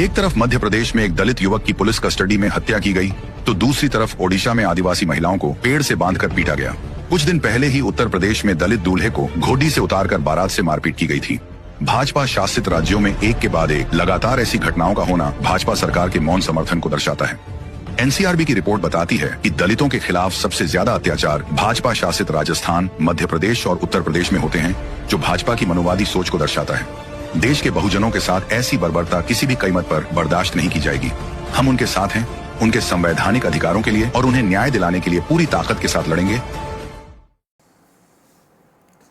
एक तरफ़ मध्य प्रदेश में एक दलित युवक की पुलिस कस्टडी में हत्या की गई तो दूसरी तरफ़ ओडिशा में आदिवासी महिलाओं को पेड़ से बांधकर पीटा गया। कुछ दिन पहले ही उत्तर प्रदेश में दलित दूल्हे को घोड़ी से उतारकर बारात से मारपीट की गई थी। भाजपा शासित राज्यों में एक के बाद एक। लगातार ऐसी घटनाओं का होना भाजपा सरकार के मौन समर्थन को दर्शाता है। एनसीआरबी की रिपोर्ट बताती है कि दलितों के खिलाफ सबसे ज़्यादा अत्याचार भाजपा शासित राजस्थान, मध्य प्रदेश और उत्तर प्रदेश में होते हैं, जो भाजपा की मनोवादी सोच को दर्शाता है। देश के बहुजनों के साथ ऐसी बर्बरता किसी भी कीमत पर बर्दाश्त नहीं की जाएगी हम उनके साथ हैं उनके संवैधानिक अधिकारों के लिए और उन्हें न्याय दिलाने के लिए पूरी ताकत के साथ लड़ेंगे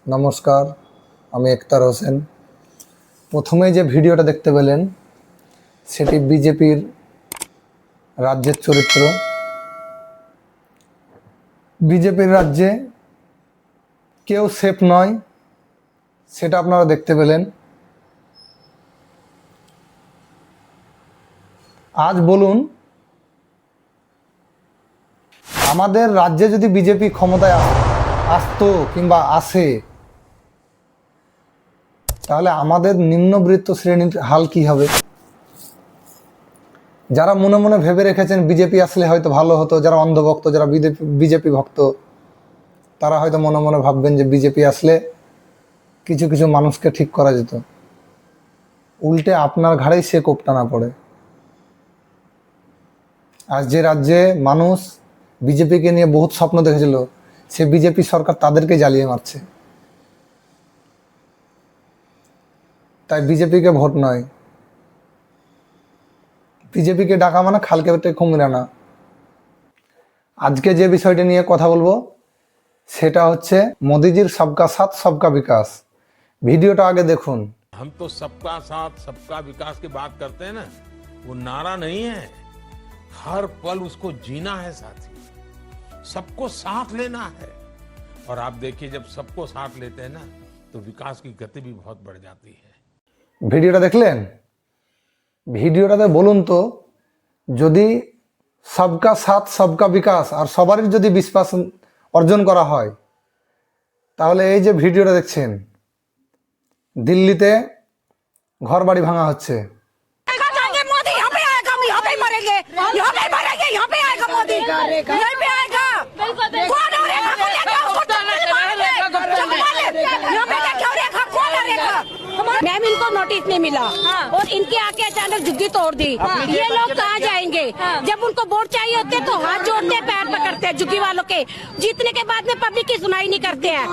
নমস্কার আমি একতার হোসেন প্রথমে যে ভিডিওটা দেখতে পেলেন সেটি বিজেপির রাজ্যের চরিত্র বিজেপির রাজ্যে কেউ সেফ নয় সেটা আপনারা দেখতে পেলেন আজ বলুন, আমাদের রাজ্যে যদি বিজেপি ক্ষমতায় আস- আসতো কিংবা আসে, তাহলে আমাদের নিম্নবৃত্ত শ্রেণির হাল কি হবে? যারা মনে মনে ভেবে রেখেছেন বিজেপি আসলে হয়তো ভালো হতো, যারা অন্ধভক্ত, যারা বিজেপি ভক্ত, তারা হয়তো মনে মনে ভাববেন যে বিজেপি আসলে কিছু কিছু মানুষকে ঠিক করা যেত। উল্টে আপনার ঘাড়েই সে কোপটানা পড়ে। আজ যে রাজ্যে মানুষ বিজেপিকে নিয়ে বহুত স্বপ্ন দেখেছিল সে বিজেপি সরকার তাদেরকে জ্বালিয়ে মারছে তাই বিজেপিকে ভোট নয় বিজেপিকে ডাকা মানে খালকে পেটে কুমিরা না আজকে যে বিষয়টি নিয়ে কথা বলবো সেটা হচ্ছে মোদিজির সবকা সাথ সবকা বিকাশ ভিডিওটা আগে দেখুন हम तो सबका साथ सबका विकास की बात करते हैं ना वो नारा नहीं है हर पल उसको जीना है साथी सबको साथ लेना है और आप देखिए जब सबको साथ लेते हैं ना तो विकास की गति भी बहुत बढ़ जाती है ভিডিওটা দেখলেন ভিডিওটাতে বলুন তো যদি সবকা সাথ সবকা বিকাশ আর সবারই যদি বিশ্বাস অর্জন করা হয় তাহলে এই যে ভিডিওটা দেখছেন দিল্লিতে ঘর বাড়ি ভাঙা হচ্ছে यहाँ पे ही मरेंगे यहाँ पे आएगा मोदी यहाँ पे आएगा कौन हो रेखा को लेके उसको चल मार ले चल मार ले यहाँ पे क्या क्यों रेखा कौन है रेखा मैम इनको नोटिस नहीं मिला और इनके आके अचानक झुग्गी तोड़ दी ये लोग कहाँ जाएंगे जब उनको वोट चाहिए होते हैं तो हाथ जोड़ते हैं, पैर पकड़ते हैं झुग्गी वालों के जीतने के बाद में पब्लिक की सुनाई नहीं करते हैं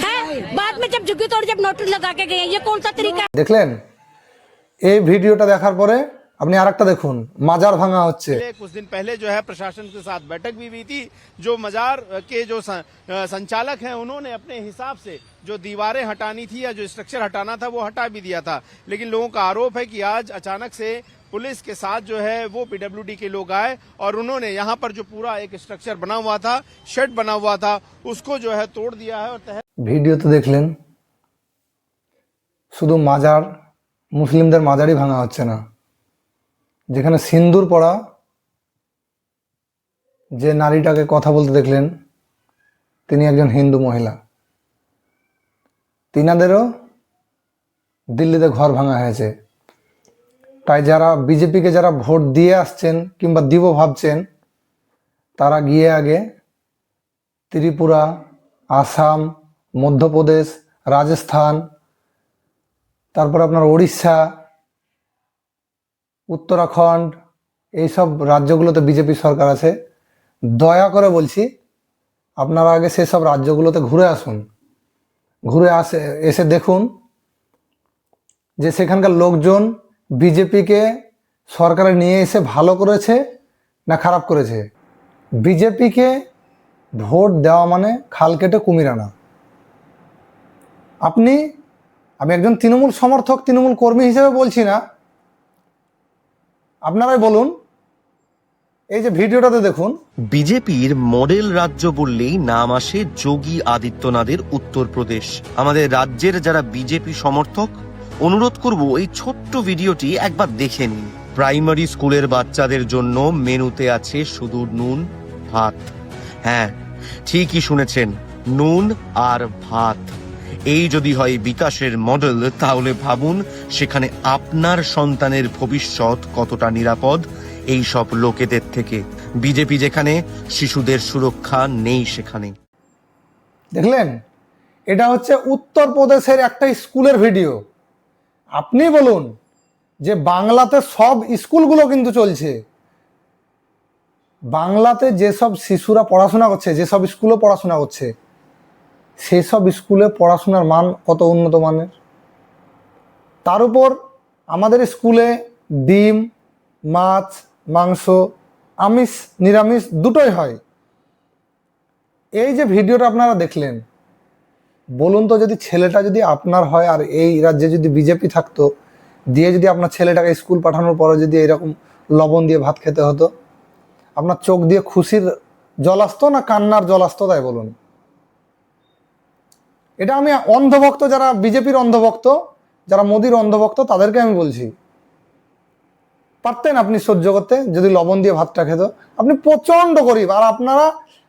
हैं? बाद में जब झुग्गी तोड़ जब नोटिस लगा के गए ये कौन सा तरीका है দেখলেন এই ভিডিওটা দেখার পরে আপনি আরেকটা দেখুন মাজার ভাঙা হচ্ছে पहले कुछ दिन पहले जो है प्रशासन के साथ बैठक भी हुई थी जो मजार के जो सं- अ, संचालक हैं उन्होंने अपने हिसाब से जो दीवारें हटानी थी या जो स्ट्रक्चर हटाना था वो हटा भी दिया था लेकिन लोगों का आरोप है कि आज अचानक से पुलिस के साथ जो है वो पीडब्ल्यूडी के लोग आए और उन्होंने यहाँ पर जो पूरा एक स्ट्रक्चर बना हुआ था शेड बना हुआ था उसको जो है तोड़ दिया है और तहत ভিডিওতে দেখলেন শুধু মাজার মুসলিমদের মাজারই ভাঙা হচ্ছে না যেখানে সিন্দুর পড়া যে নারীটাকে কথা বলতে দেখলেন, তিনি একজন হিন্দু মহিলা। তিনাদেরও দিল্লিতে ঘর ভাঙা হয়েছে। তাই যারা বিজেপিকে যারা ভোট দিয়ে আসছেন কিংবা দিব ভাবছেন, তারা গিয়ে আগে ত্রিপুরা, আসাম, মধ্যপ্রদেশ, রাজস্থান, তারপর আপনার উড়িষ্যা উত্তরাখণ্ড, এইসব রাজ্যগুলোতে বিজেপি সরকার আছে। দয়া করে বলছি, আপনারা আগে সেসব রাজ্যগুলোতে ঘুরে আসুন। ঘুরে আসে, এসে দেখুন যে সেখানকার লোকজন বিজেপিকে সরকারে নিয়ে এসে ভালো করেছে না খারাপ করেছে। বিজেপিকে ভোট দেওয়া মানে খাল কেটে কুমির আনা। আপনি, আমি একজন তৃণমূল সমর্থক, তৃণমূল কর্মী হিসেবে বলছি না আপনারাই বলুন। এই যে ভিডিওটাতে দেখুন। বিজেপির মডেল রাজ্য বললেই নাম আসে যোগী আদিত্যনাথের উত্তরপ্রদেশ। আমাদের রাজ্যের যারা বিজেপি সমর্থক, অনুরোধ করব এই ছোট্ট ভিডিওটি একবার দেখে নিন। প্রাইমারি স্কুলের বাচ্চাদের জন্য মেনুতে আছে শুধু নুন, ভাত। হ্যাঁ ঠিকই শুনেছেন, নুন আর ভাত। এই যদি হয় বিকাশের মডেল তাহলে ভাবুন সেখানে আপনার সন্তানের ভবিষ্যৎ কতটা নিরাপদ? এই সব লোকেদের থেকে। বিজেপি যেখানে, শিশুদের সুরক্ষা নেই সেখানে। দেখলেন? এটা হচ্ছে উত্তরপ্রদেশের একটা স্কুলের ভিডিও। আপনি বলুন যে বাংলাতে সব স্কুলগুলো কিন্তু চলছে। বাংলাতে যেসব শিশুরা পড়াশোনা করছে, যেসব স্কুলে পড়াশোনা করছে সেসব স্কুলে পড়াশোনার মান কত উন্নত মানের? তার উপর আমাদের স্কুলে ডিম, মাছ, মাংস, আমিষ, নিরামিষ দুটোই হয়। এই যে ভিডিওটা আপনারা দেখলেন, বলুন তো যদি ছেলেটা যদি আপনার হয় আর এই রাজ্যে যদি বিজেপি থাকতো, দিয়ে যদি আপনার ছেলেটাকে স্কুল পাঠানোর পরে যদি এরকম লবণ দিয়ে ভাত খেতে হতো, আপনার চোখ দিয়ে খুশির জল আসতো না কান্নার জল আসতো তাই বলুন? এটা আমি অন্ধভক্ত, যারা বিজেপির অন্ধভক্ত, যারা মোদির অন্ধভক্ত, তাদেরকে আমি বলছি, পারতেন আপনি সহ্য করতে, যদি লবণ দিয়ে ভাতটা খেত। আপনি প্রচণ্ড গরিব। আর আপনারা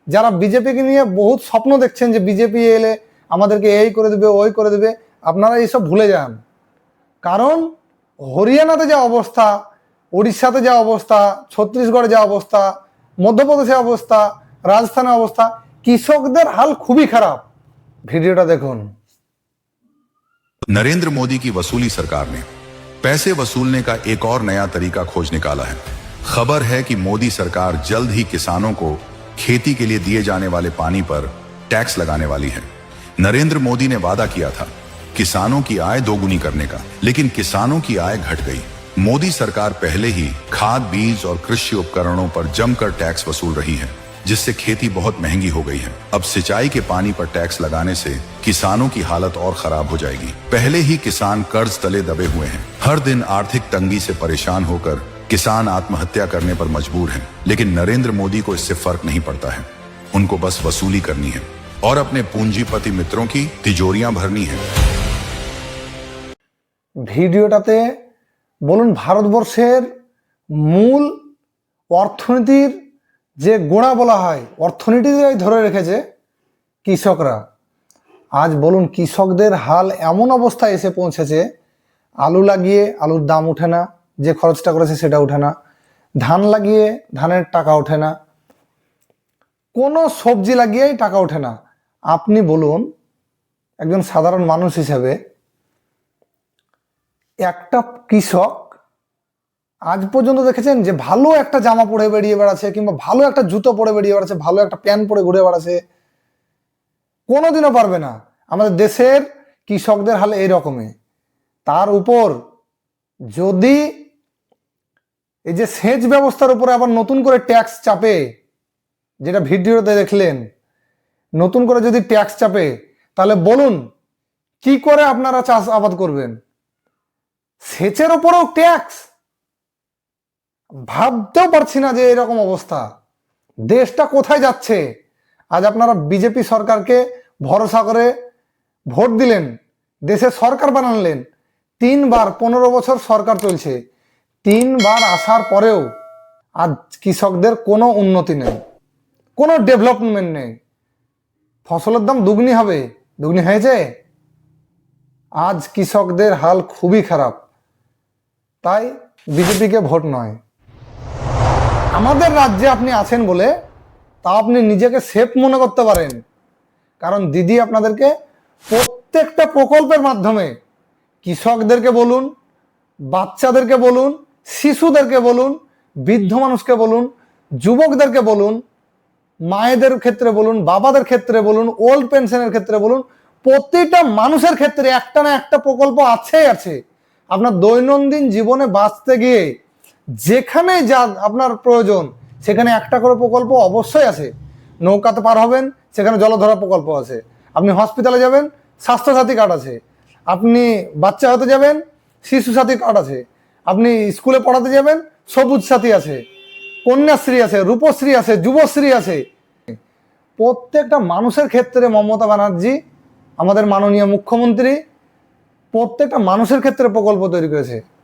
যারা বিজেপিকে নিয়ে বহুত স্বপ্ন দেখছেন যে বিজেপি এলে আমাদেরকে এই করে দেবে, ওই করে দেবে, আপনারা এইসব ভুলে যান। কারণ হরিয়ানাতে যা অবস্থা উড়িষ্যাতে যা অবস্থা, ছত্তিশগড়ে যা অবস্থা, মধ্যপ্রদেশে অবস্থা, রাজস্থানে অবস্থা, কৃষকদের হাল খুবই খারাপ। ভিডিওটা দেখুন नरेंद्र मोदी की वसूली सरकार ने पैसे वसूलने का एक और नया तरीका खोज निकाला है खबर है कि मोदी सरकार जल्द ही किसानों को खेती के लिए दिए जाने वाले पानी पर टैक्स लगाने वाली है नरेंद्र मोदी ने वादा किया था किसानों की आय दोगुनी करने का लेकिन किसानों की आय घट गई मोदी सरकार पहले ही खाद बीज और कृषि उपकरणों पर जमकर टैक्स वसूल रही है जिससे खेती बहुत महंगी हो गई है अब सिंचाई के पानी पर टैक्स लगाने से किसानों की हालत और खराब हो जाएगी पहले ही किसान कर्ज तले दबे हुए हैं हर दिन आर्थिक तंगी से परेशान होकर किसान आत्महत्या करने पर मजबूर हैं लेकिन नरेंद्र मोदी को इससे फर्क नहीं पड़ता है उनको बस वसूली करनी है और अपने पूंजीपति मित्रों की तिजोरियां भरनी है ভিডিওটাতে বলুন ভারতবর্ষের মূল অর্থনীতির যে গোড়া বলা হয় অর্থনীতিটাই ধরে রেখেছে কৃষকরা, আজ বলুন কৃষকদের হাল এমন অবস্থায় এসে পৌঁছেছে, আলু লাগিয়ে আলুর দাম ওঠে না, যে খরচটা করেছে সেটা ওঠে না, ধান লাগিয়ে ধানের টাকা ওঠে না, কোনো সবজি লাগিয়েই টাকা ওঠে না। আপনি বলুন, একজন সাধারণ মানুষ হিসেবে একটা কৃষক আজ পর্যন্ত দেখেছেন যে ভালো একটা জামা পরে বেরিয়ে বেড়াচ্ছে কিংবা ভালো একটা জুতো পরে বেরিয়ে বেড়াচ্ছে, ভালো একটা প্যান্ট পরে ঘুরে বেড়াচ্ছে, কোনোদিনও পারবে না। আমাদের দেশের কৃষকদের হাল এই রকমই তার উপর যদি এই যে সেচ ব্যবস্থার উপরে আবার নতুন করে ট্যাক্স চাপে, যেটা ভিডিওতে দেখলেন, নতুন করে যদি ট্যাক্স চাপে, তাহলে বলুন, কি করে আপনারা চাষ আবাদ করবেন? সেচের ওপরেও ট্যাক্স! ভাবতেও পারছি না যে এরকম অবস্থা। দেশটা কোথায় যাচ্ছে? আজ আপনারা বিজেপি সরকারকে ভরসা করে ভোট দিলেন, দেশের সরকার বানালেন। তিনবার পনেরো বছর সরকার চলছে। তিনবার আসার পরেও আজ কৃষকদের কোনো উন্নতি নেই, কোনো ডেভেলপমেন্ট নেই। ফসলের দাম দুগ্নি হবে দুগ্নি হয়েছে। আজ কৃষকদের হাল খুবই খারাপ। তাই বিজেপিকে ভোট নয়। আমাদের রাজ্যে আপনি আছেন বলে তা আপনি নিজেকে সেফ মনে করতে পারেন। কারণ দিদি আপনাদেরকে প্রত্যেকটা প্রকল্পের মাধ্যমে কৃষকদেরকে বলুন, বাচ্চাদেরকে বলুন, শিশুদেরকে বলুন, বৃদ্ধ মানুষকে বলুন, যুবকদেরকে বলুন, মায়েদের ক্ষেত্রে বলুন, বাবাদের ক্ষেত্রে বলুন ওল্ড পেনশনের ক্ষেত্রে বলুন, প্রতিটা মানুষের ক্ষেত্রে একটা না একটা প্রকল্প আছেই আছে। আপনার দৈনন্দিন জীবনে বাঁচতে গিয়ে যেখানে যা আপনার প্রয়োজন, সেখানে একটা করে প্রকল্প অবশ্যই আছে। নৌকাতে পার হবেন, সেখানে জলধরা প্রকল্প আছে। আপনি হসপিটালে যাবেন, স্বাস্থ্যসাথী কার্ড আছে। আপনি বাচ্চা হতে যাবেন শিশু সাথী কার্ড আছে। আপনি স্কুলে পড়াতে যাবেন, সবুজ সাথী আছে। কন্যাশ্রী আছে, রূপশ্রী আছে, যুবশ্রী আছে। প্রত্যেকটা মানুষের ক্ষেত্রে মমতা ব্যানার্জি, আমাদের মাননীয় মুখ্যমন্ত্রী, প্রত্যেকটা মানুষের ক্ষেত্রে প্রকল্প তৈরি করেছে।